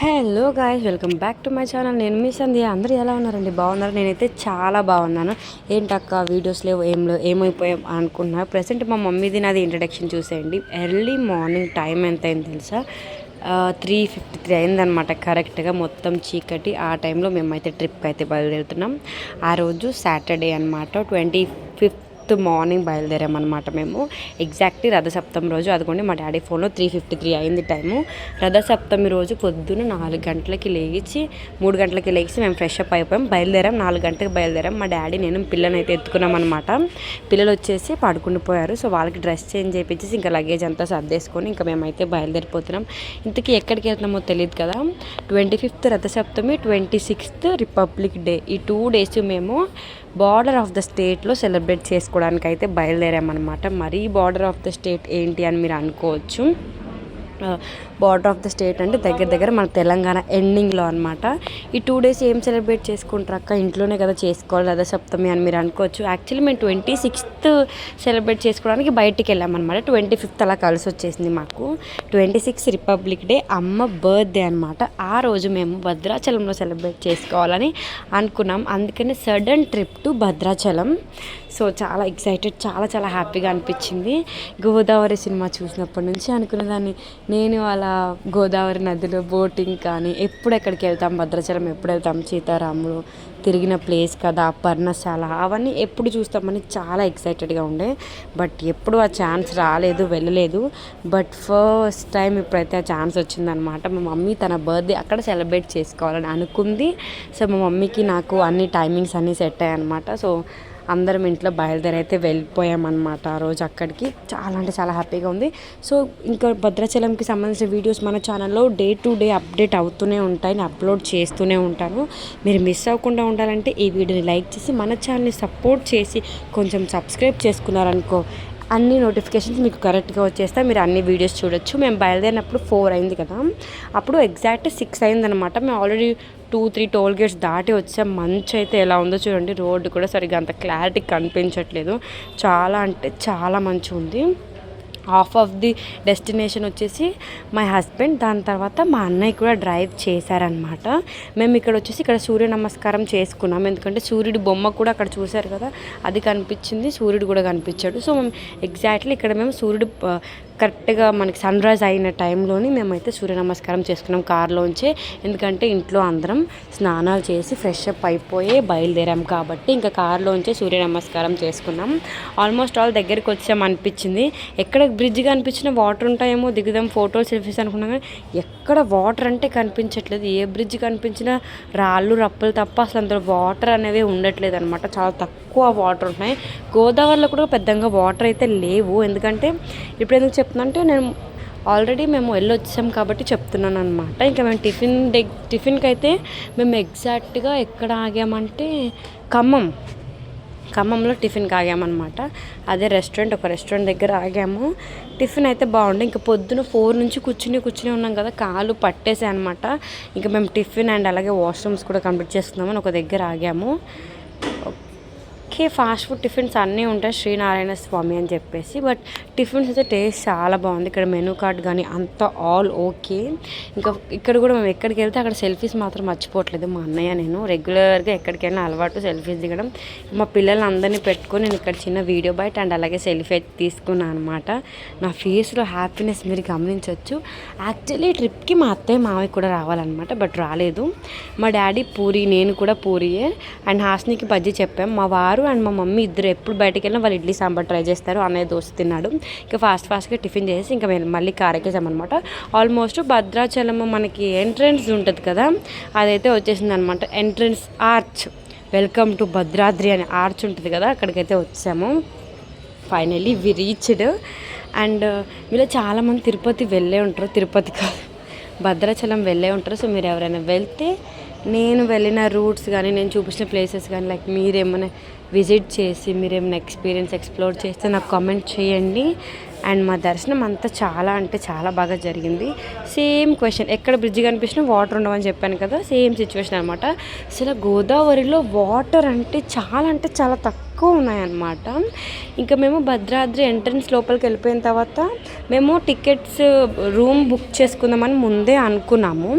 Hello guys welcome back to my channel నేను మీ సంధ్య. అందరూ ఎలా ఉన్నారండి? బాగున్నారు? నేనైతే చాలా బాగున్నాను. ఏంటక్క వీడియోస్ లేవు ఏం లేవు ఏమైపోయాం అనుకున్నా. ప్రజెంట్ మా మమ్మీది నాది ఇంట్రడక్షన్ చూసేయండి. ఎర్లీ మార్నింగ్ టైం ఎంత అయింది తెలుసా త్రీ ఫిఫ్టీ త్రీ అయిందనమాట కరెక్ట్గా మొత్తం చీకటి. ఆ టైంలో మేమైతే ట్రిప్కి అయితే బయలుదేరుతున్నాం. ఆ రోజు సాటర్డే అనమాట ట్వంటీ ఫిఫ్త్ మార్నింగ్ బయలుదేరామన్నమాట మేము. ఎగ్జాక్ట్లీ రథసప్తమి రోజు అదిగోండి మా డాడీ ఫోన్లో త్రీ ఫిఫ్టీ త్రీ అయింది టైము. రథసప్తమి రోజు పొద్దున్న నాలుగు గంటలకి లేచి మూడు గంటలకి లేచి మేము ఫ్రెష్ అప్ అయిపోయాం. బయలుదేరాం నాలుగు గంటలకు బయలుదేరాం. మా డాడీ నేను పిల్లని అయితే ఎత్తుకున్నాం అనమాట పిల్లలు వచ్చేసి పడుకుని పోయారు. సో వాళ్ళకి డ్రెస్ చేంజ్ చేయించేసి ఇంకా లగేజ్ అంతా సర్దేసుకొని ఇంకా మేమైతే బయలుదేరిపోతున్నాం. ఇంతకీ ఎక్కడికి వెళ్తున్నామో తెలియదు కదా. Twenty fifth Rathasaptami twenty sixth republic day. ఈ టూ డేస్ మేము బార్డర్ ఆఫ్ ద స్టేట్లో సెలబ్రేట్ చేసుకోవడానికి అయితే బయలుదేరామన్నమాట. మరీ బార్డర్ ఆఫ్ ద స్టేట్ ఏంటి అని మీరు అనుకోవచ్చు. బార్డర్ ఆఫ్ ద స్టేట్ అంటే దగ్గర దగ్గర మన తెలంగాణ ఎండింగ్లో అనమాట ఈ టూ డేస్ ఏం సెలబ్రేట్ చేసుకుంటారు అక్క? ఇంట్లోనే కదా చేసుకోవాలి అదే సప్తమి అని మీరు అనుకోవచ్చు. యాక్చువల్లీ మేము ట్వంటీ సిక్స్త్ సెలబ్రేట్ చేసుకోవడానికి బయటికి వెళ్ళామన్నమాట ట్వంటీ ఫిఫ్త్ అలా కలిసి వచ్చేసింది మాకు. ట్వంటీ సిక్స్ రిపబ్లిక్ డే అమ్మ బర్త్డే అనమాట ఆ రోజు మేము భద్రాచలంలో సెలబ్రేట్ చేసుకోవాలని అనుకున్నాం. అందుకని sudden trip to Bhadrachalam. So చాలా ఎక్సైటెడ్ చాలా చాలా హ్యాపీగా అనిపించింది. గోదావరి సినిమా చూసినప్పటి నుంచి అనుకునేదాన్ని నేను అలా గోదావరి నదిలో బోటింగ్ కానీ ఎప్పుడు ఎక్కడికి వెళ్తాం భద్రాచలం ఎప్పుడు వెళ్తాం సీతారాములు తిరిగిన ప్లేస్ కదా పర్ణశాల అవన్నీ ఎప్పుడు చూస్తామని చాలా ఎక్సైటెడ్గా ఉండే. బట్ ఎప్పుడు ఆ ఛాన్స్ రాలేదు వెళ్ళలేదు. బట్ ఫస్ట్ టైం ఇప్పుడైతే ఆ ఛాన్స్ వచ్చిందనమాట మా మమ్మీ తన బర్త్డే అక్కడ సెలబ్రేట్ చేసుకోవాలని అనుకుంది. సో మా మమ్మీకి నాకు అన్ని టైమింగ్స్ అన్నీ సెట్ అయ్యాయి అనమాట సో అందరం ఇంట్లో బయలుదేరి అయితే వెళ్ళిపోయామన్నమాట ఆ రోజు అక్కడికి. చాలా అంటే చాలా హ్యాపీగా ఉంది. సో ఇంకా భద్రాచలంకి సంబంధించిన వీడియోస్ మన ఛానల్లో డే టు డే అప్డేట్ అవుతూనే ఉంటాయి. నేను అప్లోడ్ చేస్తూనే ఉంటాను. మీరు మిస్ అవ్వకుండా ఉండాలంటే ఈ వీడియోని లైక్ చేసి మన ఛానల్ని సపోర్ట్ చేసి కొంచెం సబ్స్క్రైబ్ చేసుకున్నారనుకో అన్ని నోటిఫికేషన్స్ మీకు కరెక్ట్గా వచ్చేస్తే మీరు అన్ని వీడియోస్ చూడొచ్చు. మేము బయలుదేరినప్పుడు ఫోర్ అయింది కదా. అప్పుడు ఎగ్జాక్ట్ సిక్స్ అయిందనమాట మేము already two three toll gates దాటి వచ్చే మంచి అయితే ఎలా ఉందో చూడండి. రోడ్డు కూడా సరిగ్గా అంత క్లారిటీ కనిపించట్లేదు. చాలా అంటే చాలా మంచి ఉంది. హాఫ్ ఆఫ్ ది డెస్టినేషన్ వచ్చేసి మై హస్బెండ్ దాని తర్వాత మా అన్నయ్య కూడా డ్రైవ్ చేశారనమాట మేము ఇక్కడ వచ్చేసి ఇక్కడ సూర్య నమస్కారం చేసుకున్నాం. ఎందుకంటే సూర్యుడి బొమ్మ కూడా అక్కడ చూశారు కదా అది కనిపించింది సూర్యుడు కూడా కనిపించాడు. సో మేము ఎగ్జాక్ట్లీ ఇక్కడ మేము సూర్యుడు కరెక్ట్గా మనకి సన్ రైజ్ అయిన టైంలోని మేమైతే సూర్య నమస్కారం చేసుకున్నాం కారులోంచే. ఎందుకంటే ఇంట్లో అందరం స్నానాలు చేసి ఫ్రెష్ అప్ అయిపోయి బయలుదేరాం కాబట్టి ఇంకా కారులోంచే సూర్య నమస్కారం చేసుకున్నాం. ఆల్మోస్ట్ ఆల్ దగ్గరికి వచ్చాం అనిపించింది. ఎక్కడ బ్రిడ్జ్ కనిపించిన వాటర్ ఉంటాయేమో దిగుదాం ఫోటో సెల్ఫీస్ అనుకున్నాం కానీ ఎక్కడ వాటర్ అంటే కనిపించట్లేదు. ఏ బ్రిడ్జ్ కనిపించినా రాళ్ళు రప్పలు తప్ప అసలు అందులో వాటర్ అనేవి ఉండట్లేదు అనమాట చాలా తక్కువ వాటర్ ఉన్నాయి గోదావరిలో కూడా పెద్దగా వాటర్ అయితే లేవు. ఎందుకంటే ఇప్పుడు ఎందుకు చెప్తున్నా నేను ఆల్రెడీ మేము వెళ్ళొచ్చాం కాబట్టి చెప్తున్నాను అనమాట ఇంకా మేము టిఫిన్ టిఫిన్కి అయితే మేము ఎగ్జాక్ట్గా ఎక్కడ ఆగామంటే ఖమ్మం. ఖమ్మంలో టిఫిన్కి ఆగామన్నమాట. అదే రెస్టారెంట్ ఒక రెస్టారెంట్ దగ్గర ఆగాము. టిఫిన్ అయితే బాగుండే. ఇంకా పొద్దున ఫోర్ నుంచి కూర్చుని కూర్చుని ఉన్నాం కదా కాలు పట్టేసాయి అనమాట ఇంకా మేము టిఫిన్ అండ్ అలాగే వాష్రూమ్స్ కూడా కంప్లీట్ చేస్తున్నామని ఒక దగ్గర ఆగాము. ఓకే ఫాస్ట్ ఫుడ్ టిఫిన్స్ అన్నీ ఉంటాయి శ్రీనారాయణ స్వామి అని చెప్పేసి. బట్ టిఫిన్స్ అయితే టేస్ట్ చాలా బాగుంది. ఇక్కడ మెనూ కార్డ్ కానీ అంత ఆల్ ఓకే ఇంకా ఇక్కడ కూడా మేము ఎక్కడికి వెళ్తే అక్కడ సెల్ఫీస్ మాత్రం మర్చిపోవట్లేదు మా అన్నయ్య నేను. రెగ్యులర్గా ఎక్కడికైనా అలవాటు సెల్ఫీస్ దిగడం. మా పిల్లలందరినీ పెట్టుకొని నేను ఇక్కడ చిన్న వీడియో బయట అండ్ అలాగే సెల్ఫీ అయితే తీసుకున్నాను అనమాట నా ఫేస్లో హ్యాపీనెస్ మీరు గమనించవచ్చు యాక్చువల్లీ ట్రిప్కి మా అత్తయ్య మావి కూడా రావాలన్నమాట బట్ రాలేదు. మా డాడీ పూరి నేను కూడా పూరియే. అండ్ హాస్నికి బజ్జీ చెప్పాం. మా వారు అండ్ మా మమ్మీ ఇద్దరు ఎప్పుడు బయటకు వెళ్ళినా వాళ్ళు ఇడ్లీ సాంబార్ ట్రై చేస్తారు. అన్నయ్య దోశ తిన్నాడు. ఇంకా ఫాస్ట్ ఫాస్ట్గా టిఫిన్ చేసి ఇంకా మేము మళ్ళీ కారెక్కేసామన్నమాట ఆల్మోస్ట్ భద్రాచలం మనకి ఎంట్రన్స్ ఉంటుంది కదా అదైతే వచ్చేసింది అనమాట entrance arch welcome to Bhadradri అనే ఆర్చ్ ఉంటుంది కదా అక్కడికైతే వచ్చాము. ఫైనల్లీ వి రీచ్డ్ అండ్ మీలో చాలామంది తిరుపతి వెళ్ళే ఉంటారు. తిరుపతి కాదు భద్రాచలం వెళ్ళే ఉంటారు. సో మీరు ఎవరైనా వెళ్తే నేను వెళ్ళిన రూట్స్ కానీ నేను చూపించిన ప్లేసెస్ కానీ లైక్ మీరేమైనా విజిట్ చేసి మీరేమైనా ఎక్స్పీరియన్స్ ఎక్స్ప్లోర్ చేస్తే నాకు కామెంట్ చేయండి. అండ్ మా దర్శనం అంతా చాలా అంటే చాలా బాగా జరిగింది. సేమ్ క్వశ్చన్ ఎక్కడ బ్రిడ్జ్ కనిపించినా వాటర్ ఉండవని చెప్పాను కదా సేమ్ సిచ్యువేషన్ అనమాట అసలు గోదావరిలో వాటర్ అంటే చాలా అంటే చాలా తక్కువ ఉన్నాయన్నమాట. ఇంకా మేము భద్రాద్రి ఎంట్రన్స్ లోపలికి వెళ్ళిపోయిన తర్వాత మేము టికెట్స్ రూమ్ బుక్ చేసుకుందామని ముందే అనుకున్నాము.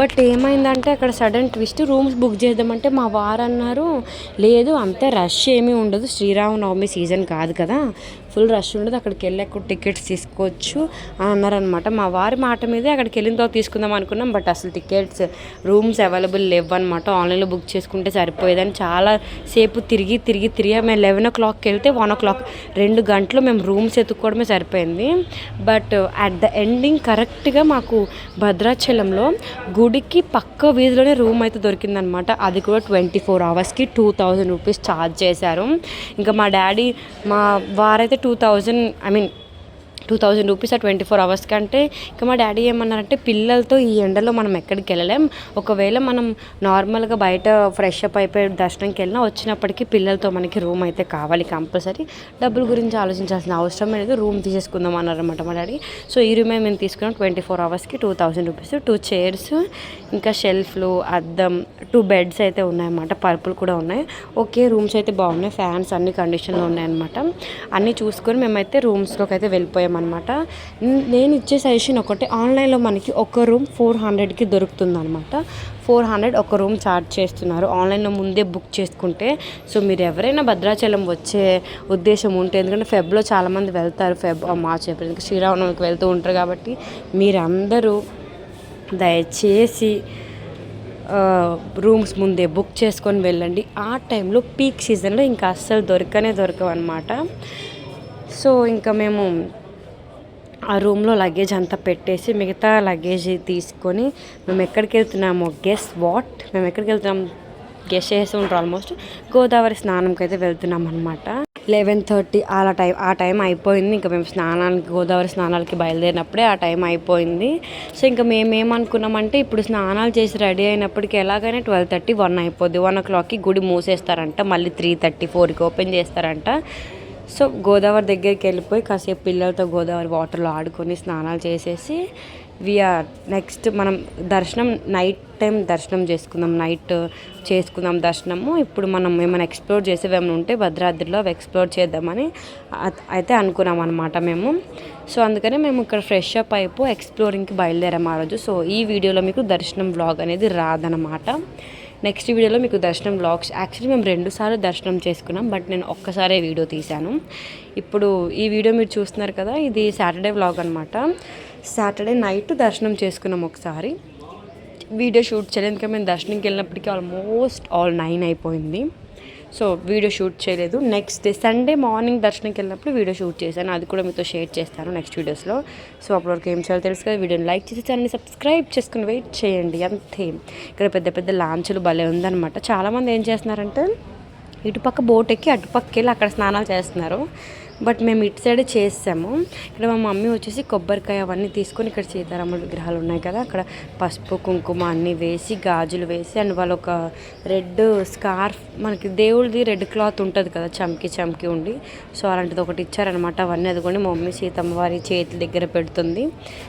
బట్ ఏమైందంటే అక్కడ సడన్ ట్విస్ట్ రూమ్స్ బుక్ చేద్దామంటే మా వారు అన్నారు లేదు అంతే రష్ ఏమీ ఉండదు శ్రీరామనవమి సీజన్ కాదు కదా ఫుల్ రష్ ఉండదు అక్కడికి వెళ్ళి టికెట్స్ తీసుకోవచ్చు అని అన్నారనమాట మా వారి మాట మీదే అక్కడికి వెళ్ళిన తర్వాత తీసుకుందాం అనుకున్నాం బట్ అసలు టికెట్స్ రూమ్స్ అవైలబుల్ లేవు అనమాట ఆన్లైన్లో బుక్ చేసుకుంటే సరిపోయేదని చాలా సేపు తిరిగి తిరిగి తిరిగి మేము లెవెన్ ఓ క్లాక్కి వెళ్తే వన్ ఓ క్లాక్ రెండు గంటలు మేము రూమ్స్ ఎత్తుక్కోవడమే సరిపోయింది. బట్ అట్ ద ఎండింగ్ కరెక్ట్గా మాకు భద్రాచలంలో గుడికి పక్క వీధిలోనే రూమ్ అయితే దొరికిందనమాట అది కూడా ట్వంటీ ఫోర్ అవర్స్కి టూ థౌజండ్ రూపీస్ ఛార్జ్ చేశారు. ఇంకా మా డాడీ మా వారైతే two thousand I mean two thousand rupees ఆ ట్వంటీ ఫోర్ అవర్స్ కంటే ఇంకా మా డాడీ ఏమన్నారంటే పిల్లలతో ఈ ఎండలో మనం ఎక్కడికి వెళ్ళలేం. ఒకవేళ మనం నార్మల్గా బయట ఫ్రెష్ అప్ అయిపోయి దర్శనంకి వెళ్ళినా వచ్చినప్పటికీ పిల్లలతో మనకి రూమ్ అయితే కావాలి కంపల్సరీ. డబ్బుల గురించి ఆలోచించాల్సిన అవసరం లేదు. రూమ్ తీసేసుకుందాం అన్నారన్నమాట మా డాడీ. సో ఈ రూమే మేము తీసుకున్నాం ట్వంటీ ఫోర్ అవర్స్కి two thousand rupees. Two chairs ఇంకా షెల్ఫ్లు అద్దం టూ బెడ్స్ అయితే ఉన్నాయన్నమాట. పర్పుల్ కూడా ఉన్నాయి. ఓకే రూమ్స్ అయితే బాగున్నాయి. ఫ్యాన్స్ అన్ని కండిషన్లో ఉన్నాయన్నమాట. అన్నీ చూసుకొని మేమైతే రూమ్స్లోకి అయితే వెళ్ళిపోయాం అనమాట నేను ఇచ్చే సజెషన్ ఒకటి ఆన్లైన్లో మనకి ఒక రూమ్ ఫోర్ హండ్రెడ్కి దొరుకుతుంది అనమాట ఫోర్ హండ్రెడ్ ఒక రూమ్ ఛార్జ్ చేస్తున్నారు. ఆన్లైన్లో ముందే బుక్ చేసుకుంటే సో మీరు ఎవరైనా భద్రాచలం వచ్చే ఉద్దేశం ఉంటే ఎందుకంటే ఫెబ్లో చాలామంది వెళ్తారు ఫెబ్ మార్చ్ ఏప్రిల్ శ్రీరామనవమికి వెళ్తూ ఉంటారు కాబట్టి మీరందరూ దయచేసి రూమ్స్ ముందే బుక్ చేసుకొని వెళ్ళండి. ఆ టైంలో పీక్ సీజన్లో ఇంకా అస్సలు దొరకనే దొరకవు అనమాట సో ఇంకా మేము ఆ రూమ్లో లగేజ్ అంతా పెట్టేసి మిగతా లగేజ్ తీసుకొని మేము ఎక్కడికి వెళ్తున్నామో గెస్ వాట్ మేము ఎక్కడికి వెళ్తున్నాం? గెస్ చేసి ఉంటారు ఆల్మోస్ట్ గోదావరి స్నానంకి అయితే వెళ్తున్నాం అనమాట లెవెన్ థర్టీ అలా టైం ఆ టైం అయిపోయింది. ఇంకా మేము స్నానానికి గోదావరి స్నానాలకి బయలుదేరినప్పుడే ఆ టైం అయిపోయింది. సో ఇంకా మేమేమనుకున్నామంటే ఇప్పుడు స్నానాలు చేసి రెడీ అయినప్పటికీ ఎలాగైనా ట్వెల్వ్ థర్టీ వన్ అయిపోద్ది. వన్ ఓ క్లాక్కి గుడి మూసేస్తారంట. మళ్ళీ త్రీ థర్టీ ఫోర్కి ఓపెన్ చేస్తారంట. సో గోదావరి దగ్గరికి వెళ్ళిపోయి కాసేపు పిల్లలతో గోదావరి వాటర్లో ఆడుకొని స్నానాలు చేసేసి వీఆర్ నెక్స్ట్ మనం దర్శనం నైట్ టైం దర్శనం చేసుకుందాం నైట్ చేసుకుందాం దర్శనము. ఇప్పుడు మనం ఏమైనా ఎక్స్ప్లోర్ చేసేవి ఏమైనా ఉంటే భద్రాద్రిలో అవి ఎక్స్ప్లోర్ చేద్దామని అయితే అనుకున్నాం అనమాట మేము. సో అందుకనే మేము ఇక్కడ ఫ్రెష్ అప్ అయిపో ఎక్స్ప్లోరింగ్కి బయలుదేరాం ఆ రోజు. సో ఈ వీడియోలో మీకు దర్శనం వ్లాగ్ అనేది రాదనమాట నెక్స్ట్ వీడియోలో మీకు దర్శనం బ్లాగ్స్ యాక్చువల్లీ మేము రెండుసార్లు దర్శనం చేసుకున్నాం బట్ నేను ఒక్కసారే వీడియో తీశాను. ఇప్పుడు ఈ వీడియో మీరు చూస్తున్నారు కదా ఇది సాటర్డే వ్లాగ్ అనమాట సాటర్డే నైట్ దర్శనం చేసుకున్నాం ఒకసారి. వీడియో షూట్ చేయలేదు ఎందుకంటే మేము దర్శనంకి వెళ్ళినప్పటికీ ఆల్మోస్ట్ ఆల్ నైన్ అయిపోయింది. సో వీడియో షూట్ చేయలేదు. నెక్స్ట్ డే సండే మార్నింగ్ దర్శనంకి వెళ్ళినప్పుడు వీడియో షూట్ చేశాను. అది కూడా మీతో షేర్ చేస్తాను నెక్స్ట్ వీడియోస్లో సో అప్పటివరకు ఏం చేయాలో తెలుసు కదా వీడియోని లైక్ చేసి ఛానల్ని సబ్స్క్రైబ్ చేసుకుని వెయిట్ చేయండి. అంతే. ఇక్కడ పెద్ద పెద్ద లాంచ్లు భలే ఉందన్నమాట. చాలామంది ఏం చేస్తున్నారంటే ఇటుపక్క బోట్ ఎక్కి అటుపక్క వెళ్ళి అక్కడ స్నానాలు చేస్తున్నారు. బట్ మేము ఇటు సైడ్ చేసాము. ఇక్కడ మా మమ్మీ వచ్చేసి కొబ్బరికాయ అవన్నీ తీసుకొని ఇక్కడ సీతారాముల విగ్రహాలు ఉన్నాయి కదా అక్కడ పసుపు కుంకుమ అన్నీ వేసి గాజులు వేసి అండ్ వాళ్ళు ఒక రెడ్ స్కార్ఫ్ మనకి దేవుడిది రెడ్ క్లాత్ ఉంటుంది కదా చమ్కి చమ్కి ఉండి. సో అలాంటిది ఒకటి ఇచ్చారనమాట అవన్నీ అదిగోండి మా మమ్మీ సీతమ్మ వారి చేతుల దగ్గర పెడుతుంది.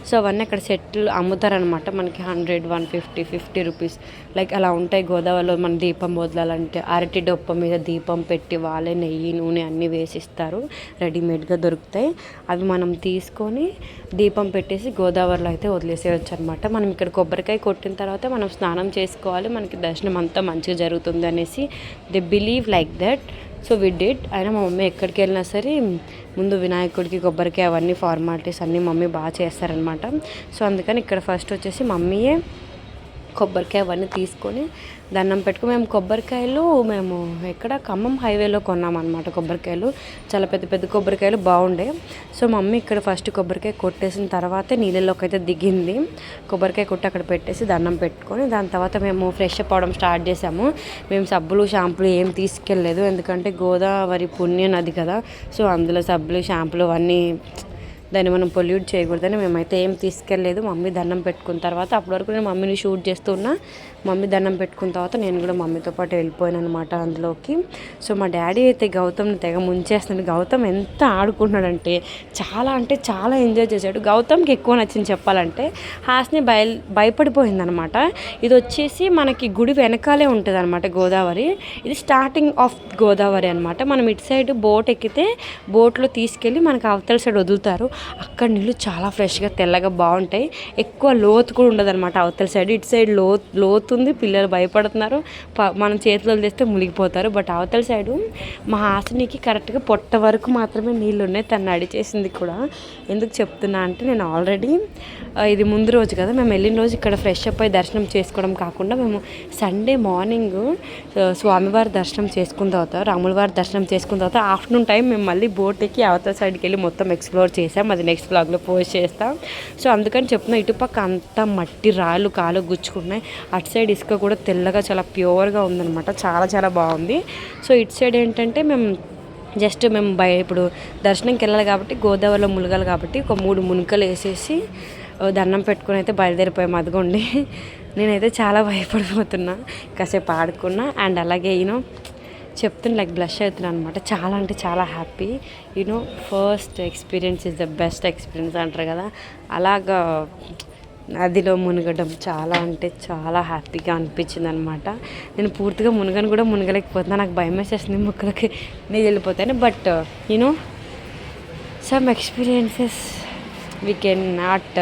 సో అవన్నీ అక్కడ సెట్లు అమ్ముతారనమాట మనకి hundred one fifty fifty rupees. Like అలా ఉంటాయి గోదావరిలో మన దీపం వదలాలంటే అరటి డొప్ప మీద దీపం పెట్టి వాళ్ళే నెయ్యి నూనె అన్నీ వేసిస్తారు రెడీమేడ్గా దొరుకుతాయి. అవి మనం తీసుకొని దీపం పెట్టేసి గోదావరిలో అయితే వదిలేసేయచ్చు అనమాట మనం ఇక్కడ కొబ్బరికాయ కొట్టిన తర్వాత మనం స్నానం చేసుకోవాలి. మనకి దర్శనం అంతా మంచిగా జరుగుతుంది అనేసి they believe like that. So we did. అయినా మా మమ్మీ ఎక్కడికి వెళ్ళినా సరే ముందు వినాయకుడికి కొబ్బరికాయ అవన్నీ ఫార్మాలిటీస్ అన్నీ మమ్మీ బాగా చేస్తారనమాట. సో అందుకని ఇక్కడ ఫస్ట్ వచ్చేసి మమ్మీయే కొబ్బరికాయ అవన్నీ తీసుకొని దండం పెట్టుకుని మేము కొబ్బరికాయలు మేము ఎక్కడ ఖమ్మం హైవేలో కొన్నామన్నమాట కొబ్బరికాయలు. చాలా పెద్ద పెద్ద కొబ్బరికాయలు బాగుండే. సో మమ్మీ ఇక్కడ ఫస్ట్ కొబ్బరికాయ కొట్టేసిన తర్వాతే నీళ్ళలోకి అయితే దిగింది. కొబ్బరికాయ కొట్టి అక్కడ పెట్టేసి దండం పెట్టుకొని దాని తర్వాత మేము ఫ్రెష్ అప్ అవడం స్టార్ట్ చేసాము. మేము సబ్బులు షాంపులు ఏం తీసుకెళ్ళలేదు. ఎందుకంటే గోదావరి పుణ్య నది కదా. సో అందులో సబ్బులు షాంపులు అవన్నీ దాన్ని మనం పొల్యూట్ చేయకూడదని మేమైతే ఏం తీసుకెళ్ళలేదు. మమ్మీ దండం పెట్టుకున్న తర్వాత అప్పటి వరకు నేను మమ్మీని షూట్ చేస్తున్నా మమ్మీ దండం పెట్టుకున్న తర్వాత నేను కూడా మమ్మీతో పాటు వెళ్ళిపోయాను అనమాట అందులోకి. సో మా డాడీ అయితే గౌతమ్ని తెగ ముంచేస్తుంది గౌతమ్ ఎంత ఆడుకుంటున్నాడంటే చాలా అంటే చాలా ఎంజాయ్ చేశాడు. గౌతమ్కి ఎక్కువ నచ్చింది చెప్పాలంటే హాస్ని భయ భయపడిపోయిందనమాట ఇది వచ్చేసి మనకి గుడి వెనకాలే ఉంటుంది అనమాట గోదావరి. ఇది స్టార్టింగ్ ఆఫ్ గోదావరి అనమాట మనం ఇటు సైడ్ బోట్ ఎక్కితే బోట్లో తీసుకెళ్ళి మనకి అవతల సైడ్ వదులుతారు. అక్కడ నీళ్ళు చాలా ఫ్రెష్గా తెల్లగా బాగుంటాయి. ఎక్కువ లోతు కూడా ఉండదు అనమాట అవతల సైడ్. ఇటు సైడ్ లోతు లోతు ఉంది పిల్లలు భయపడుతున్నారు ప- మనం చేతిలో తెస్తే మునిగిపోతారు. బట్ అవతల సైడు మా హాసినికి కరెక్ట్గా పొట్ట వరకు మాత్రమే నీళ్ళు ఉన్నాయి తను నడిచేసింది కూడా. ఎందుకు చెప్తున్నా అంటే నేను ఆల్రెడీ ఇది ముందు రోజు కదా మేము వెళ్ళిన రోజు ఇక్కడ ఫ్రెష్ అప్ అయి దర్శనం చేసుకోవడం కాకుండా మేము సండే మార్నింగ్ స్వామివారి దర్శనం చేసుకున్న తర్వాత రాముల వారి దర్శనం చేసుకున్న తర్వాత ఆఫ్టర్నూన్ టైం మేము మళ్ళీ బోట్ ఎక్కి అవతల సైడ్కి వెళ్ళి మొత్తం ఎక్స్ప్లోర్ చేసాం. అది నెక్స్ట్ బ్లాగ్లో పోస్ట్ చేస్తాం. సో అందుకని చెప్తున్నా ఇటుపక్క అంతా మట్టి రాళ్ళు కాలు గుచ్చుకున్నాయి. అటు సైడ్ సైడ్ ఇసుక కూడా తెల్లగా చాలా ప్యూర్గా ఉందన్నమాట. చాలా చాలా బాగుంది. సో ఇటు సైడ్ ఏంటంటే మేము జస్ట్ మేము బయ ఇప్పుడు దర్శనంకి వెళ్ళాలి కాబట్టి గోదావరిలో మునగాలి కాబట్టి ఒక మూడు మునకలు వేసేసి దండం పెట్టుకుని అయితే బయలుదేరిపోయాం. అదిగోండి. నేనైతే చాలా భయపడిపోతున్నా. కాసేపు ఆడుకున్నా. అండ్ అలాగే యూనో చెప్తున్నా లైక్ బ్లష్ అవుతున్నాను అనమాట చాలా అంటే చాలా happy. You know first experience is the best experience అంటారు కదా. అలాగా నదిలో మునగడం చాలా అంటే చాలా హ్యాపీగా అనిపించింది అనమాట నేను పూర్తిగా మునగను కూడా మునగలేకపోతున్నా. నాకు భయం వేసేస్తుంది ముక్కలకి నేను వెళ్ళిపోతాను but you know some experiences we can not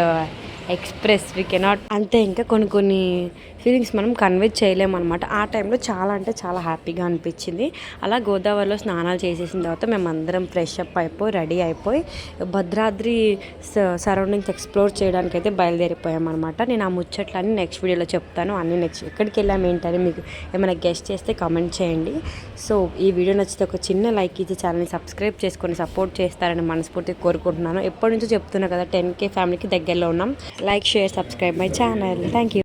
express we cannot అంతే ఇంకా కొన్ని కొన్ని ఫీలింగ్స్ మనం కన్వే చేయలేమన్నమాట. ఆ టైంలో చాలా అంటే చాలా హ్యాపీగా అనిపించింది. అలా గోదావరిలో స్నానాలు చేసేసిన తర్వాత మేము అందరం ఫ్రెష్ అప్ అయిపోయి రెడీ అయిపోయి భద్రాద్రి సరౌండింగ్స్ ఎక్స్ప్లోర్ చేయడానికి అయితే బయలుదేరిపోయామన్నమాట. నేను ఆ ముచ్చట్లన్నీ నెక్స్ట్ వీడియోలో చెప్తాను. అన్ని నెక్స్ట్ ఎక్కడికి వెళ్ళాము ఏంటని మీకు ఏమైనా గెస్ట్ చేస్తే కామెంట్ చేయండి. సో ఈ వీడియో నచ్చితే ఒక చిన్న లైక్ ఇచ్చి ఛానల్ని సబ్స్క్రైబ్ చేసుకొని సపోర్ట్ చేస్తారని మనస్ఫూర్తిగా కోరుకుంటున్నాను. ఎప్పటి నుంచో చెప్తున్నా కదా టెన్ కే ఫ్యామిలీకి దగ్గరలో ఉన్నాం. Like share subscribe my channel. Thank you